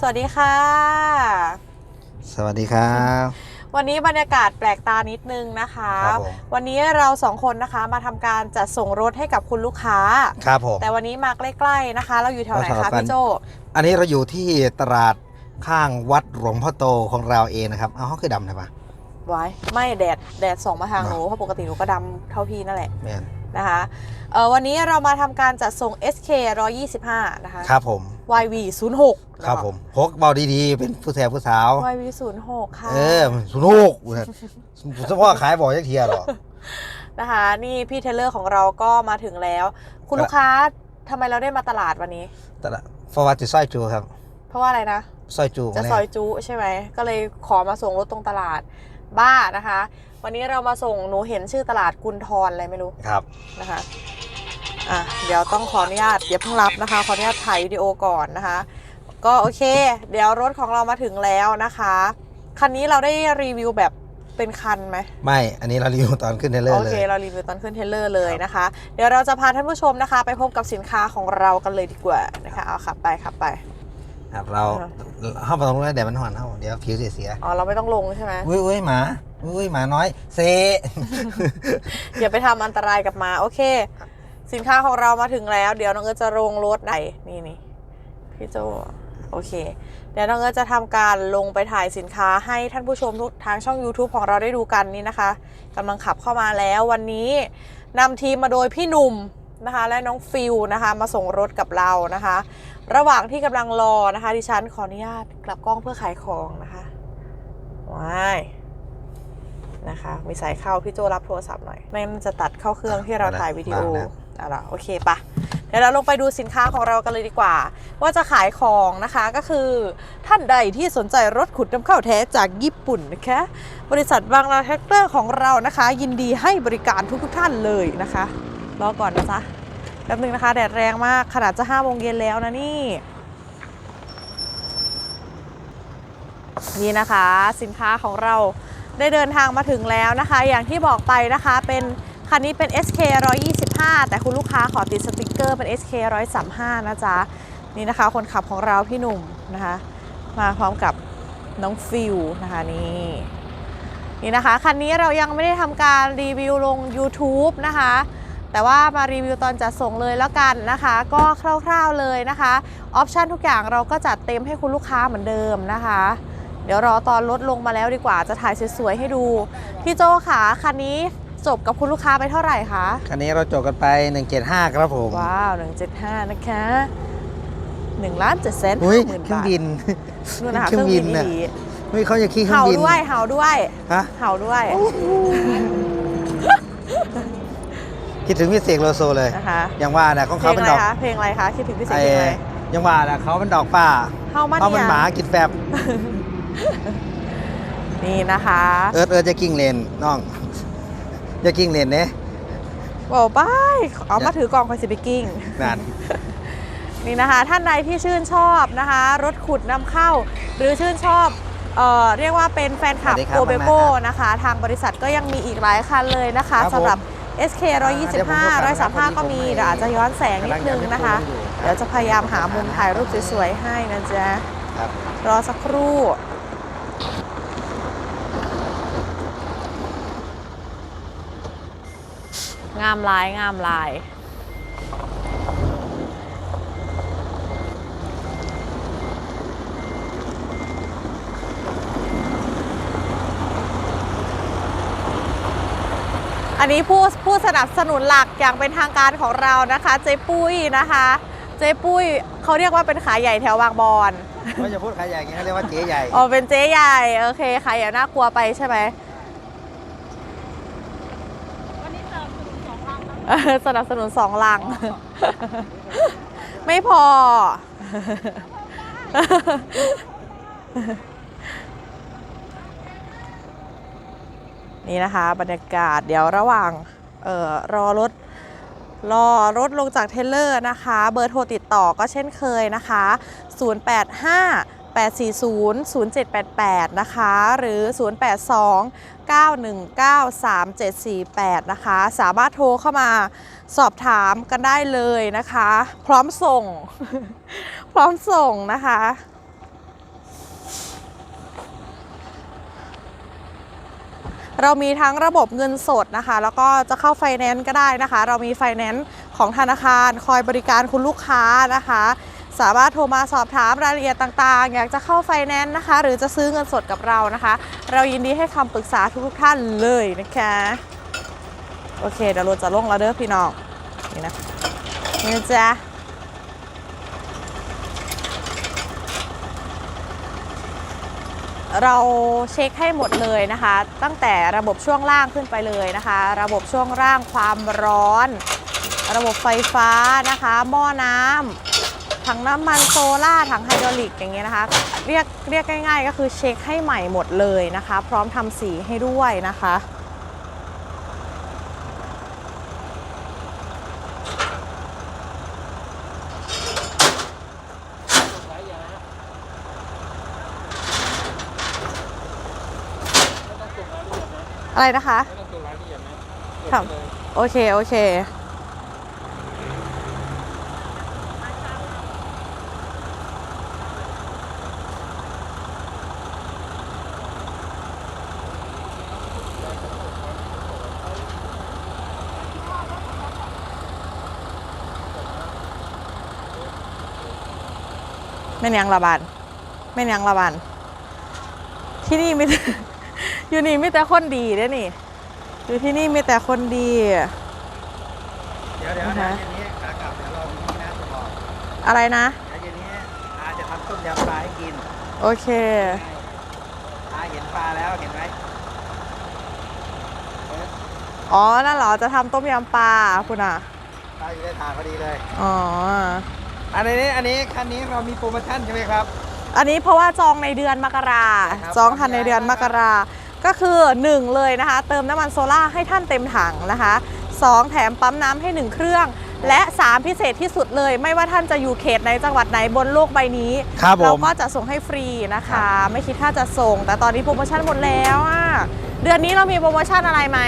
สวัสดีค่ะ สวัสดีครับ วันนี้บรรยากาศแปลกตานิดนึงนะคะ ครับผม วันนี้เราสองคนนะคะมาทำการจัดส่งรถให้กับคุณลูกค้า ครับผม แต่วันนี้มาใกล้ๆนะคะ เราอยู่แถวไหนเราแถคะวกัน พี่โจอันนี้เราอยู่ที่ตลาดข้างวัดหลวงพ่อโตของเราเองนะครับเอาเขาคือดำใช่ปะไว้ไม่แดดแดดส่องมาทางมาหนูเพราะปกติหนูก็ดำเท่าพี่นั่นแหละแมนนะคะเอ่อวันนี้เรามาทำการจัดส่ง SK 125 นะคะ ครับผม YV 06 ครับผมพกเบาดีๆ เป็นผู้แทนผู้สาว YV 06ค่ะ เออสุนุกผมจะว่าขายบอกยักเทียหรอนะคะ นี่พี่เทเลอร์ของเราก็มาถึงแล้ว คุณครับลูกค้าทำไมเราได้มาตลาดวันนี้ตลาดฟอร์วัติสร้อยจูครับ เพราะว่าอะไรนะสร้อยจูจะแน่ซอยจุใช่ไหมก็เลยขอมาส่งรถตรงตลาดบ้านะคะ วันนี้เรามาส่งหนูเห็นชื่อตลาดกุลทรอะไรไม่รู้ครับนะคะอะเดี๋ยวต้องขออนุญาตอย่าเพิ่งรับนะคะขออนุญาตถ่ายวิดีโอก่อนนะคะ ก็โอเค เดี๋ยวรถของเรามาถึงแล้วนะคะ คันนี้เราได้รีวิวแบบเป็นคันไหมไม่ อันนี้เรารีวิวตอนขึ้นเทรลเลอโอร์เลเคยเรารีวิวตอนขึ้นเทรลเลอร์เลยนะคะ เดี๋ยวเราจะพาท่านผู้ชมนะคะ ไปพบกับสินค้าของเรากันเลยดีกว่านะคะเอาขับไปขับไปครับเราอ่าเข้ามาตรงนู้นแล้วเดี๋ยวมันหอนเข้าเดี๋ยวผิวเสียอ๋อเราไม่ต้องลงใช่ไหมๆอุ้ยอุ้ยหมาอุ้ยหมาน้อยเซอย่าไปทำอันตรายกับหมาโอเค สินค้าของเรามาถึงแล้ว เดี๋ยวน้องเอิร์ธจะลงรถไหนนี่นี่พี่โจ โอเค เดี๋ยวน้องเอิร์ธจะทำการลงไปถ่ายสินค้าให้ท่านผู้ชมทุกทางช่อง YouTube ของเราได้ดูกันนี่นะคะกำลังขับเข้ามาแล้ววันนี้นำทีมมาโดยพี่หนุ่มนะคะ และน้องฟิลนะคะมาส่งรถกับเรานะคะ ระหว่างที่กำลังรอนะคะดิฉันขออนุญาตกลับกล้องเพื่อขายของนะคะว้ายนะคะมีสายเข้าพี่โจรับโทรศัพท์หน่อยไม่งั้นมันจะตัดเข้าเครื่องที่เราถ่ายวิดีโอมาแล้วเอาล่ะโอเคปะ เดี๋ยวเราลงไปดูสินค้าของเรากันเลยดีกว่า ว่าจะขายของนะคะก็คือท่านใดที่สนใจรถขุดนำเข้าแท้จากญี่ปุ่นนะคะบริษัทบางนาแท็กเตอร์ของเรานะคะ ยินดีให้บริการทุกๆท่านเลยนะคะรอก่อนนะจ๊ะแป๊บนึงนะคะแดดแรงมากขนาดจะห้าโมงเย็นแล้วนะนี่นี่นะคะสินค้าของเราได้เดินทางมาถึงแล้วนะคะ อย่างที่บอกไปนะคะเป็นคันนี้เป็น SK 125แต่คุณลูกค้าขอติดสติกเกอร์เป็น SK 135 นะจ๊ะ นี่นะคะ คนขับของเราพี่หนุ่มนะคะ มาพร้อมกับน้องฟิวนะคะนี่นี่นะคะ คันนี้เรายังไม่ได้ทำการรีวิวลง YouTube นะคะ แต่ว่ามารีวิวตอนจัดส่งเลยแล้วกันนะคะ ก็คร่าวๆเลยนะคะออปชันทุกอย่างเราก็จัดเต็มให้คุณลูกค้าเหมือนเดิมนะคะ เดี๋ยวรอตอนรถลงมาแล้วดีกว่าจะถ่ายสวยๆให้ดู พี่โจค่ะคันนี้ จบกับคุณลูกค้าไปเท่าไหร่คะ คันนี้เราจบกันไป 175 ครับผม ว้าว 175 นะคะ1ล้าน7แสนอุ้ยหมื่นเครื่องบาทบินนู่นนะคะเครื่องบินเคน่ะรื่องบินดีเฮ้ยเขาจะขี่ๆเครื่อเห่างบินด้วยเห่าด้วยฮะเห่าด้วย คิดถึงพี่เสกโลโซเลยนะคะยังว่านะของเพลเขางเป็อะนไรดอกคะเพลงอะไรคะคิดถึงพี่เสกไอ้เพลงอะไรยังว่านะเขาเป็นดอกป้าเห่ามันเขาเป็นเนี่ยหมากินแฟบนี่นะคะ เอิร์ธเอิร์ธจะกิ้งเลนน้อง จะกิ้งเลนเนี่ยบอกไปเอาอย่ามาถือกล่องคอยสิไปกิ้งนั่นนี่นะคะ ท่านใดที่ชื่นชอบนะคะ รถขุดนำเข้า หรือชื่นชอบเอ่อเรียกว่าเป็นแฟนคลับสวัสดีครัโกบเบโก้มากๆครับนะคะ ทางบริษัทก็ยังมีอีกหลายคันเลยนะคะครับผมสำหรับ SK เดี๋ยวผมดูก่อนนะครับ125 135 ก็มีเดี๋ยวอาจจะย้อนแสงนิดนึงนะคะกำลังจะดูอยู่เดี๋ยวจะพยายามหามุมถ่ายรูปสวยๆให้นะจ๊ะครับรอสักครู่ งามลายงามลายอันนี้ผู้ผู้สนับสนุนหลักอย่างเป็นทางการของเรานะคะ เจ๊ปุ้ยนะคะ เจ๊ปุ้ยเขาเรียกว่าเป็นขายใหญ่แถวบางบอนเขาจะพูดขายใหญ่อย่างนี้เขาเรียกว่าเจ๊ใหญ่อ๋อเป็นเจ๊ใหญ่โอเคขายอย่าน่ากลัวไปใช่ไหมเออ สนับสนุนสองลัง ไม่พอ นี่นะคะ บรรยากาศเดี๋ยวระหว่างเอ่อรอรถรอรถลงจากเทเลอร์นะคะ เบอร์โทรติดต่อก็เช่นเคยนะคะ 085 840-0788 นะคะ หรือ 082 9193748 นะคะ สามารถโทรเข้ามาสอบถามกันได้เลยนะคะ พร้อมส่ง พร้อมส่งนะคะ เรามีทั้งระบบเงินสดนะคะ แล้วก็จะเข้าไฟแนนซ์ก็ได้นะคะ เรามีไฟแนนซ์ของธนาคารคอยบริการคุณลูกค้านะคะ สามารถโทรมาสอบถามรายละเอียดต่างๆ อยากจะเข้าไฟแนนซ์นะคะ หรือจะซื้อเงินสดกับเรานะคะ เรายินดีให้คำปรึกษาทุกๆท่านเลยนะคะโอเคเดี๋ยวราจะลงแล้วเด้อพี่น้องนี่นะนี่จ๊ะเราเช็คให้หมดเลยนะคะ ตั้งแต่ระบบช่วงล่างขึ้นไปเลยนะคะ ระบบช่วงล่างความร้อน ระบบไฟฟ้านะคะ หม้อน้ำ ถังน้ำมันโซล่าร์ถังไฮดรอลิกอย่างเงี้ยนะคะ เรียกเรียกง่ายๆ ก็คือเช็คให้ใหม่หมดเลยนะคะ พร้อมทำสีให้ด้วยนะคะอะไรนะคะครับโอเค โอเค แม่นยังละบานแม่นยังละบานที่นี่มีแต่อยู่นี่มีแต่คนดีเด้อนี่ อยู่ที่นี่มีแต่คนดี เดี๋ยวเดี๋ยวนะคะเดี๋ยวเย็นนี้ขากลับเดี๋ยวเรามีนี่นะจะบอกอะไรนะเดี๋ยวเย็นนี้อาจะทำต้มยำปลาให้กินโอเคอาเห็นปลาแล้วเห็นไหมอ๋อ นั่นเหรอ จะทำต้มยำปลาคุณอะ ปลาอยู่ในถาดพอดีเลย อ๋อ อันนี้อันนี้คันนี้เรามีโปรโมชั่นใช่ไหมครับ อันนี้เพราะว่าจองในเดือนมกราครับจองทันในเดือนมกรา ก็คือ 1 เลยนะคะ เติมน้ำมันโซล่าให้ท่านเต็มถังนะคะ 2 แถมปั๊มน้ำให้ 1 เครื่อง และ 3 พิเศษที่สุดเลย ไม่ว่าท่านจะอยู่เขตในจังหวัดไหนบนโลกใบนี้ครับผมเราก็จะส่งให้ฟรีนะคะ ไม่คิดถ้าจะส่ง แต่ตอนนี้โปรโมชั่นหมดแล้วอะเดือนนี้เรามีโปรโมชั่นอะไรไหม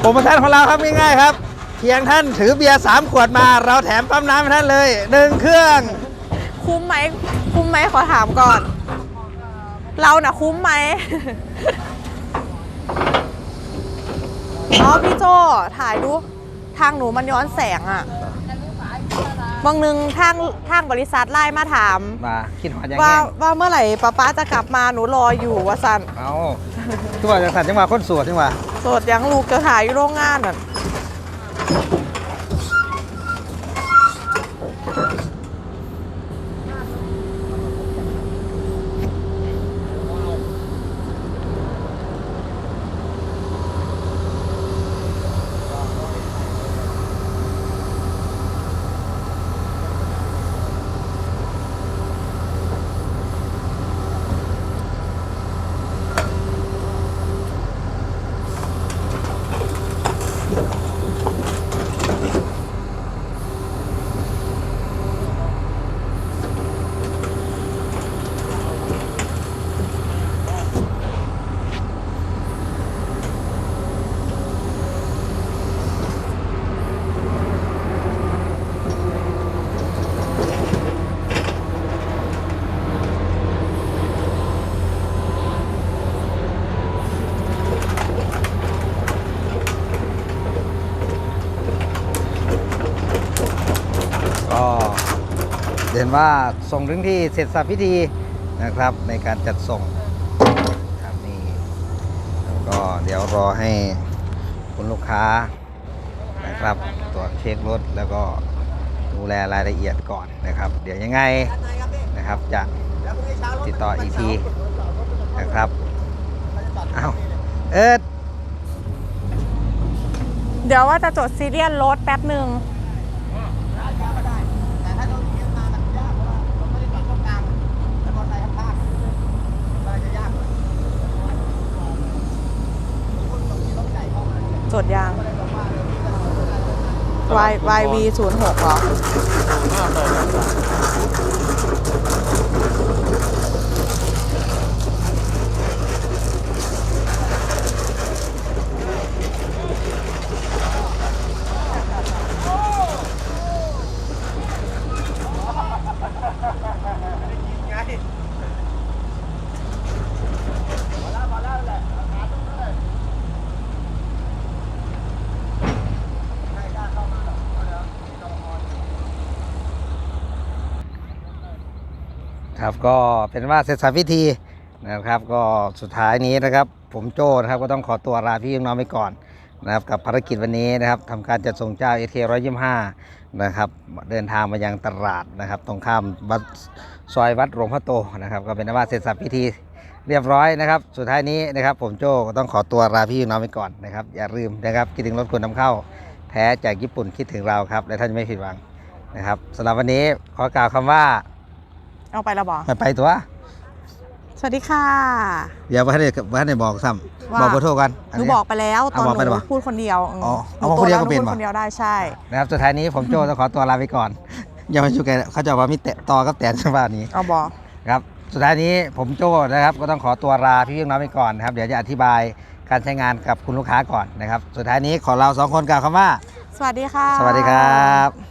โปรโมชั่นของเราครับง่ายๆครับ เพียงท่านถือเบียร์สามขวดมา เราแถมปั๊มน้ำให้ท่านเลยหนึ่งเครื่อง คุ้มไหมคุ้มไหมขอถามก่อน เราน่ะคุ้มไหม อ๋อพี่โจถ่ายดูทางหนูมันย้อนแสงอะบางหนึงทางทางบริษัทไล่มาถาม มาคิดหอดยังว่าแห้งว่าเมื่อไหร่ป้าป้าจะกลับมาหนูรออยู่ว่าสันเอาตัวจังสันจังหวะคนสวดจังหวะโสดยังลูกจะถ่ายอยู่โรงงานน่ะ ก็ เห็นว่าส่งถึงที่เสร็จสับพิธีนะครับ ในการจัดส่งครับนี่แล้วก็เดี๋ยวรอให้คุณลูกค้านะครับตรวจเช็ครถแล้วก็ดูแลรายละเอียดก่อนนะครับ เดี๋ยวยังไงนะครับจะติดต่ออีกทีนะครับอ้าวเอิร์ดเดี๋ยวว่าจะจดซีเรียลรถแป๊บหนึ่ง แต่ถ้าเราเขียนมามันยากเพราะว่าเราไม่ได้จอดตรงกลางแล้วมอเตอร์ไซค์ข้างๆมันจะยาก จดยาง Y YV 0 6 เหรอ ครับก็เป็นว่าเสร็จสับพิธีนะครับ ก็สุดท้ายนี้นะครับ ผมโจ้นะครับก็ต้องขอตัวลาพี่น้องไปก่อนนะครับกับภารกิจวันนี้นะครับทำการจัดส่งเจ้าเอเทร้อยยี่ห้านะครับเดินทางมายังตลาดนะครับ ตรงข้ามวัดซอยวัดหลวงพ่อโตนะครับ ก็เป็นว่าเสร็จสับพิธีเรียบร้อยนะครับ สุดท้ายนี้นะครับ ผมโจ้ก็ต้องขอตัวลาพี่น้องไปก่อนนะครับ อย่าลืมนะครับคิดถึงรถคุณนำเข้า แท้จากญี่ปุ่นคิดถึงเราครับ และท่านจะไม่ผิดหวังนะครับสำหรับวันนี้ขอกล่าวคำว่า เอาไปและบอกไปไปตัว สวัสดีค่ะ เดี๋ยวว่าให้ว่าให้บอกซ้ำว่า บอกขอโทษกันหนูบอกไปแล้วตอนเอาบอกหไปแล้วนูเหรอพูดคนเดียวมอ๋อหเอาบอกคนเดียวก็เป็นหพูวะคนเดียวได้ใช่ นะครับสุดท้ายนี้ผมโจต้องขอตัวลาไปก่อนอย่ามาชูแกเขาจะว่ามีแตะต่อกับแตนชาวบ้านนี้เอาบอก ครับสุดท้ายนี้ผมโจนะครับ ก็ต้องขอตัวลาพี่พี่น้องไปก่อนนะครับเดี๋ยวจะอธิบายการใช้งานกับคุณลูกค้าก่อนนะครับ สุดท้ายนี้ขอเราสองคนกล่าวคำว่า สวัสดีค่ะ สวัสดีครับ